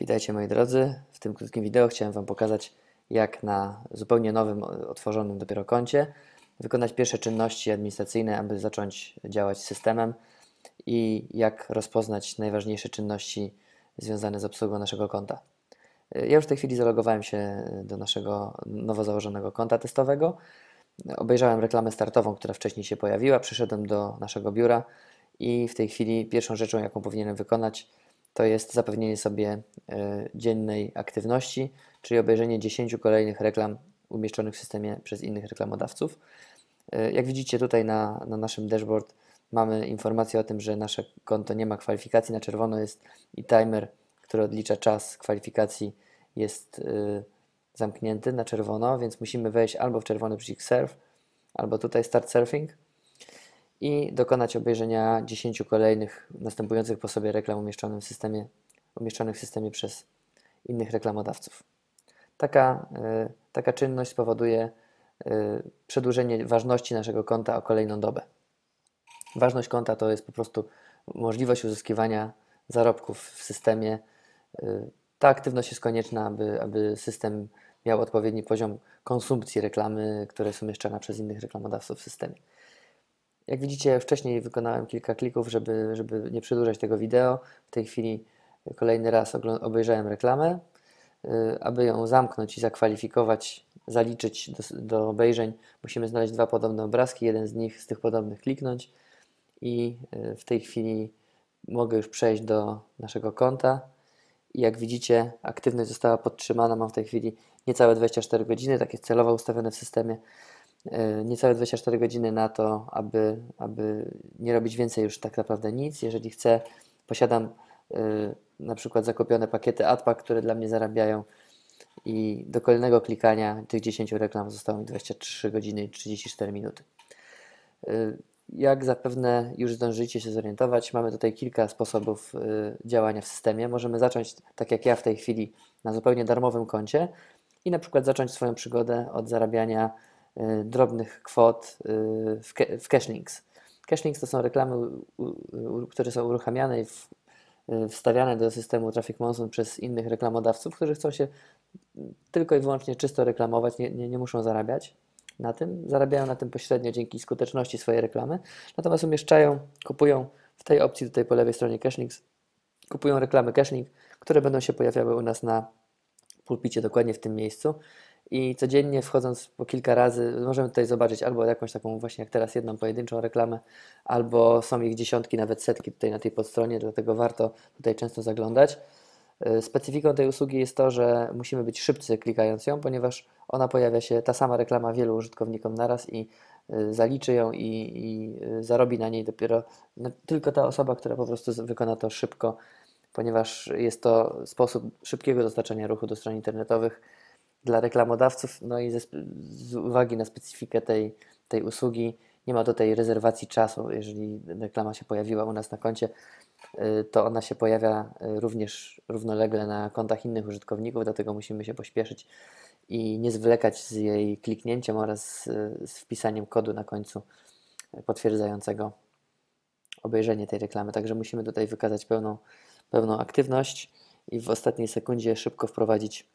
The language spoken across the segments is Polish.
Witajcie moi drodzy. W tym krótkim wideo chciałem Wam pokazać, jak na zupełnie nowym, otworzonym dopiero koncie wykonać pierwsze czynności administracyjne, aby zacząć działać systemem i jak rozpoznać najważniejsze czynności związane z obsługą naszego konta. Ja już w tej chwili zalogowałem się do naszego nowo założonego konta testowego. Obejrzałem reklamę startową, która wcześniej się pojawiła, przyszedłem do naszego biura i w tej chwili pierwszą rzeczą, jaką powinienem wykonać, to jest zapewnienie sobie e, dziennej aktywności, czyli obejrzenie 10 kolejnych reklam umieszczonych w systemie przez innych reklamodawców. E, jak widzicie tutaj na, na naszym dashboard mamy informację o tym, że nasze konto nie ma kwalifikacji. Na czerwono jest i timer, który odlicza czas kwalifikacji jest y, zamknięty na czerwono, więc musimy wejść albo w czerwony przycisk surf, albo tutaj start surfing i dokonać obejrzenia 10 kolejnych następujących po sobie reklam umieszczonych w systemie, umieszczonych w systemie przez innych reklamodawców. Taka, y, taka czynność spowoduje y, przedłużenie ważności naszego konta o kolejną dobę. Ważność konta to jest po prostu możliwość uzyskiwania zarobków w systemie. Y, ta aktywność jest konieczna, aby, aby system miał odpowiedni poziom konsumpcji reklamy, które jest umieszczona przez innych reklamodawców w systemie. Jak widzicie, wcześniej wykonałem kilka klików, żeby, żeby nie przedłużać tego wideo. W tej chwili kolejny raz obejrzałem reklamę. Y, aby ją zamknąć i zakwalifikować, zaliczyć do, do obejrzeń, musimy znaleźć dwa podobne obrazki. Jeden z nich, z tych podobnych kliknąć i y, w tej chwili mogę już przejść do naszego konta. I jak widzicie, aktywność została podtrzymana. Mam w tej chwili niecałe 24 godziny, tak jest celowo ustawione w systemie. E, niecałe 24 godziny na to, aby, aby nie robić więcej już tak naprawdę nic. Jeżeli chcę, posiadam y, na przykład zakupione pakiety AdPack, które dla mnie zarabiają i do kolejnego klikania tych 10 reklam zostało mi 23 godziny i 34 minuty. Y, jak zapewne już zdążycie się zorientować, mamy tutaj kilka sposobów działania w systemie. Możemy zacząć, tak jak ja w tej chwili, na zupełnie darmowym koncie i na przykład zacząć swoją przygodę od zarabiania drobnych kwot y, w cashlinks. Cashlinks to są reklamy, które są uruchamiane i y, wstawiane do systemu Traffic Monsoon przez innych reklamodawców, którzy chcą się tylko i wyłącznie czysto reklamować, nie, nie, nie muszą zarabiać na tym. Zarabiają na tym pośrednio dzięki skuteczności swojej reklamy, natomiast umieszczają, kupują w tej opcji tutaj po lewej stronie Cashlinks, kupują reklamy Cashlink, które będą się pojawiały u nas na pulpicie dokładnie w tym miejscu i codziennie wchodząc po kilka razy możemy tutaj zobaczyć albo jakąś taką właśnie jak teraz jedną pojedynczą reklamę, albo są ich dziesiątki, nawet setki tutaj na tej podstronie, dlatego warto tutaj często zaglądać. E, specyfiką tej usługi jest to, że musimy być szybcy klikając ją, ponieważ ona pojawia się, ta sama reklama wielu użytkownikom naraz i e, zaliczy ją i, i e, zarobi na niej dopiero no, tylko ta osoba, która po prostu wykona to szybko, ponieważ jest to sposób szybkiego dostarczania ruchu do stron internetowych dla reklamodawców, no i ze, z uwagi na specyfikę tej, tej usługi nie ma tutaj rezerwacji czasu. Jeżeli reklama się pojawiła u nas na koncie, y, to ona się pojawia y, również równolegle na kontach innych użytkowników, dlatego musimy się pośpieszyć i nie zwlekać z jej kliknięciem oraz z wpisaniem kodu na końcu potwierdzającego obejrzenie tej reklamy. Także musimy tutaj wykazać pełną, pełną aktywność i w ostatniej sekundzie szybko wprowadzić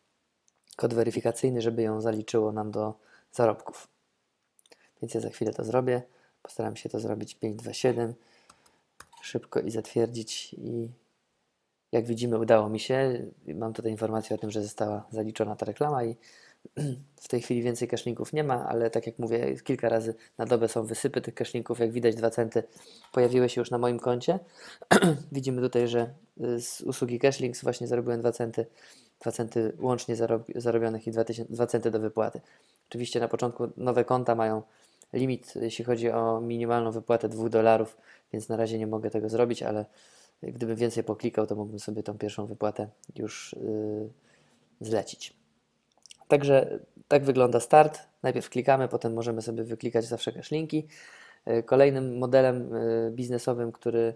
kod weryfikacyjny, żeby ją zaliczyło nam do zarobków. Więc ja za chwilę to zrobię. Postaram się to zrobić 527 szybko i zatwierdzić i jak widzimy udało mi się. Mam tutaj informację o tym, że została zaliczona ta reklama i w tej chwili więcej cashlinków nie ma, ale tak jak mówię, kilka razy na dobę są wysypy tych cashlinków. Jak widać, dwa centy pojawiły się już na moim koncie. Widzimy tutaj, że z usługi cashlinks właśnie zarobiłem 2 centy 2 centy łącznie zarobionych i 2, 2 centy do wypłaty. Oczywiście na początku nowe konta mają limit, jeśli chodzi o minimalną wypłatę 2 dolarów, więc na razie nie mogę tego zrobić, ale gdybym więcej poklikał, to mógłbym sobie tą pierwszą wypłatę już yy, zlecić. Także tak wygląda start. Najpierw klikamy, potem możemy sobie wyklikać zawsze linki. Yy, kolejnym modelem yy, biznesowym, który Y,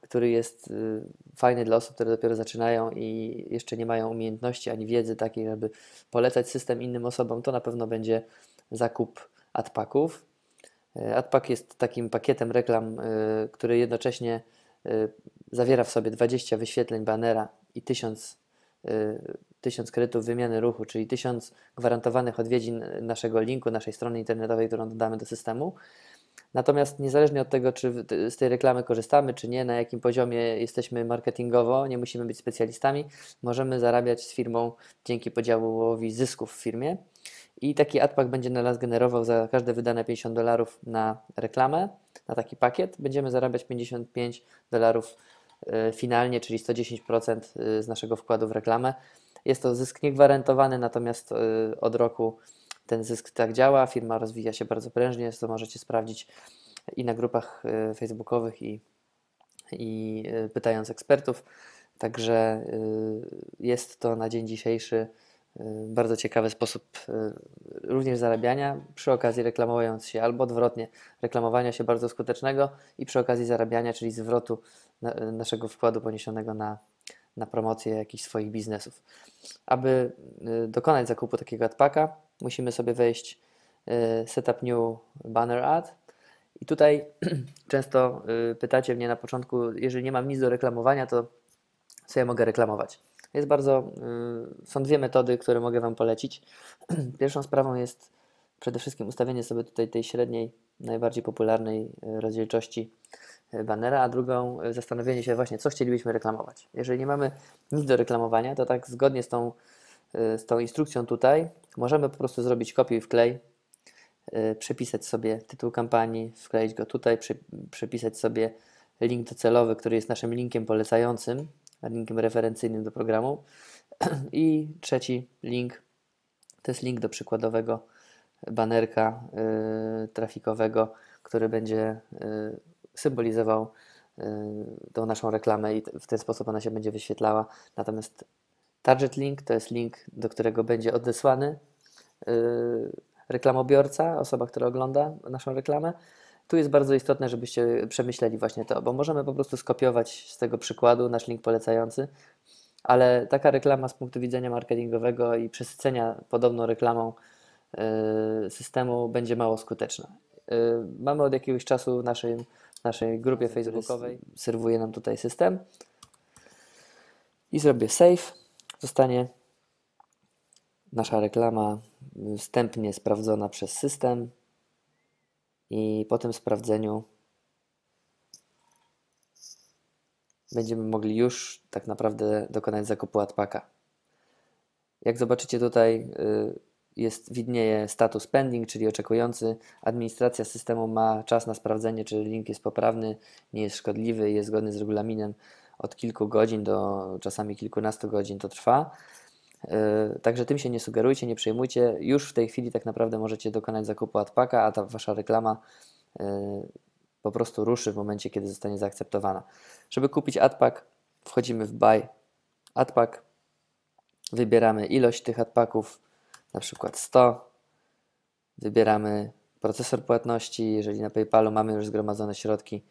który jest y, fajny dla osób, które dopiero zaczynają i jeszcze nie mają umiejętności ani wiedzy takiej, żeby polecać system innym osobom, to na pewno będzie zakup adpacków. Y, adpack jest takim pakietem reklam, który jednocześnie zawiera w sobie 20 wyświetleń banera i 1000 1000 kredytów wymiany ruchu, czyli 1000 gwarantowanych odwiedzin naszego linku, naszej strony internetowej, którą dodamy do systemu. Natomiast niezależnie od tego, czy z tej reklamy korzystamy, czy nie, na jakim poziomie jesteśmy marketingowo, nie musimy być specjalistami, możemy zarabiać z firmą dzięki podziałowi zysków w firmie. I taki adpack będzie na nas generował za każde wydane 50 dolarów na reklamę, na taki pakiet, będziemy zarabiać 55 dolarów e, finalnie, czyli 110% e, z naszego wkładu w reklamę. Jest to zysk niegwarantowany, natomiast e, od roku ten zysk tak działa. Firma rozwija się bardzo prężnie, to możecie sprawdzić i na grupach facebookowych, i, i pytając ekspertów. Także jest to na dzień dzisiejszy bardzo ciekawy sposób również zarabiania, przy okazji reklamując się albo odwrotnie, reklamowania się bardzo skutecznego i przy okazji zarabiania, czyli zwrotu naszego wkładu poniesionego na, na promocję jakichś swoich biznesów. Aby y, dokonać zakupu takiego adpaka, musimy sobie wejść Setup New Banner Ad i tutaj często pytacie mnie na początku, jeżeli nie mam nic do reklamowania, to co ja mogę reklamować? Jest bardzo, y, są dwie metody, które mogę Wam polecić. Pierwszą sprawą jest przede wszystkim ustawienie sobie tutaj tej średniej, najbardziej popularnej y, rozdzielczości y, banera, a drugą zastanowienie się właśnie, co chcielibyśmy reklamować. Jeżeli nie mamy nic do reklamowania, to tak zgodnie z tą, z tą instrukcją tutaj możemy po prostu zrobić kopiuj wklej, przepisać sobie tytuł kampanii, wkleić go tutaj, przepisać sobie link docelowy, który jest naszym linkiem polecającym linkiem referencyjnym do programu. I trzeci link to jest link do przykładowego banerka trafikowego, który będzie symbolizował y, tą naszą reklamę i w ten sposób ona się będzie wyświetlała. Natomiast target link to jest link, do którego będzie odesłany reklamobiorca, osoba, która ogląda naszą reklamę tu jest bardzo istotne, żebyście przemyśleli właśnie to, bo możemy po prostu skopiować z tego przykładu nasz link polecający, ale taka reklama z punktu widzenia marketingowego i przesycenia podobną reklamą yy, systemu będzie mało skuteczna. Mamy od jakiegoś czasu w naszej, grupie facebookowej, serwuje nam tutaj system. I zrobię save, zostanie nasza reklama wstępnie sprawdzona przez system, i po tym sprawdzeniu będziemy mogli już tak naprawdę dokonać zakupu adpaka. Jak zobaczycie tutaj y, jest, widnieje status pending, czyli oczekujący. Administracja systemu ma czas na sprawdzenie, czy link jest poprawny, nie jest szkodliwy, jest zgodny z regulaminem. Od kilku godzin do czasami kilkunastu godzin to trwa. E, także tym się nie sugerujcie, nie przejmujcie. Już w tej chwili tak naprawdę możecie dokonać zakupu adpaka, a ta wasza reklama e, po prostu ruszy w momencie, kiedy zostanie zaakceptowana. Żeby kupić adpak, wchodzimy w buy adpak, wybieramy ilość tych adpaków, na przykład 100, wybieramy procesor płatności, jeżeli na PayPalu mamy już zgromadzone środki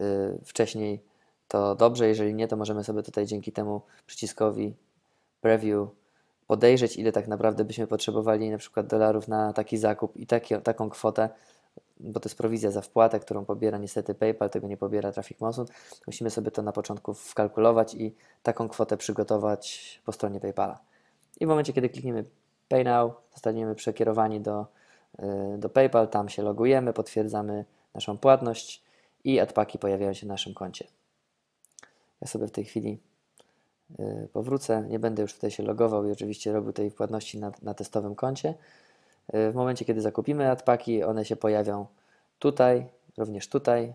e, wcześniej, to dobrze, jeżeli nie, to możemy sobie tutaj dzięki temu przyciskowi preview podejrzeć, ile tak naprawdę byśmy potrzebowali na przykład dolarów na taki zakup i taki, taką kwotę, bo to jest prowizja za wpłatę, którą pobiera niestety PayPal, tego nie pobiera Traffic Monsoon. Musimy sobie to na początku wkalkulować i taką kwotę przygotować po stronie PayPala. I w momencie, kiedy klikniemy Pay Now, zostaniemy przekierowani do, y, do PayPal, tam się logujemy, potwierdzamy naszą płatność i adpaki pojawiają się na naszym koncie. Ja sobie w tej chwili Y, powrócę. Nie będę już tutaj się logował i oczywiście robił tej płatności na, na testowym koncie. Y, w momencie, kiedy zakupimy adpaki, one się pojawią tutaj, również tutaj.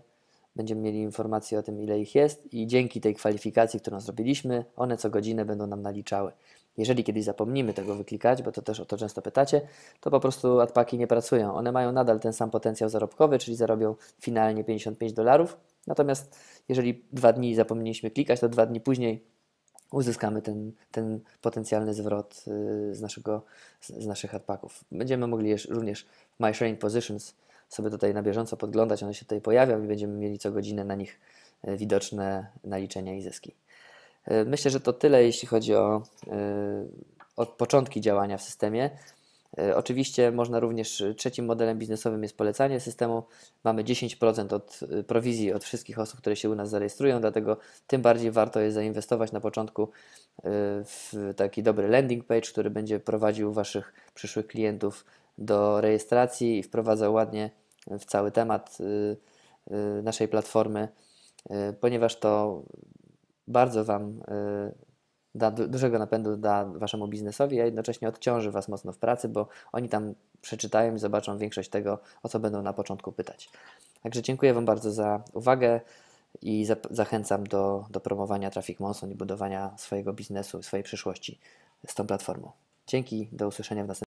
Będziemy mieli informację o tym, ile ich jest, i dzięki tej kwalifikacji, którą zrobiliśmy, one co godzinę będą nam naliczały. Jeżeli kiedyś zapomnimy tego wyklikać, bo to też o to często pytacie, to po prostu adpaki nie pracują. One mają nadal ten sam potencjał zarobkowy, czyli zarobią finalnie 55 dolarów. Natomiast jeżeli dwa dni zapomnieliśmy klikać, to dwa dni później uzyskamy ten, ten potencjalny zwrot y, z, naszego, z naszych adpaków. Będziemy mogli również w My Sharing Positions sobie tutaj na bieżąco podglądać, one się tutaj pojawią i będziemy mieli co godzinę na nich y, widoczne naliczenia i zyski. Y, myślę, że to tyle, jeśli chodzi o, o początki działania w systemie. E, Oczywiście można również, e, trzecim modelem biznesowym jest polecanie systemu. Mamy 10% od e, prowizji od wszystkich osób, które się u nas zarejestrują, dlatego tym bardziej warto jest zainwestować na początku e, w taki dobry landing page, który będzie prowadził Waszych przyszłych klientów do rejestracji i wprowadzał ładnie w cały temat e, e, naszej platformy, e, ponieważ to bardzo Wam da du- dużego napędu da Waszemu biznesowi, a jednocześnie odciąży Was mocno w pracy, bo oni tam przeczytają i zobaczą większość tego, o co będą na początku pytać. Także dziękuję Wam bardzo za uwagę i zap- zachęcam do, do promowania Traffic Monsoon i budowania swojego biznesu, swojej przyszłości z tą platformą. Dzięki, do usłyszenia w następnym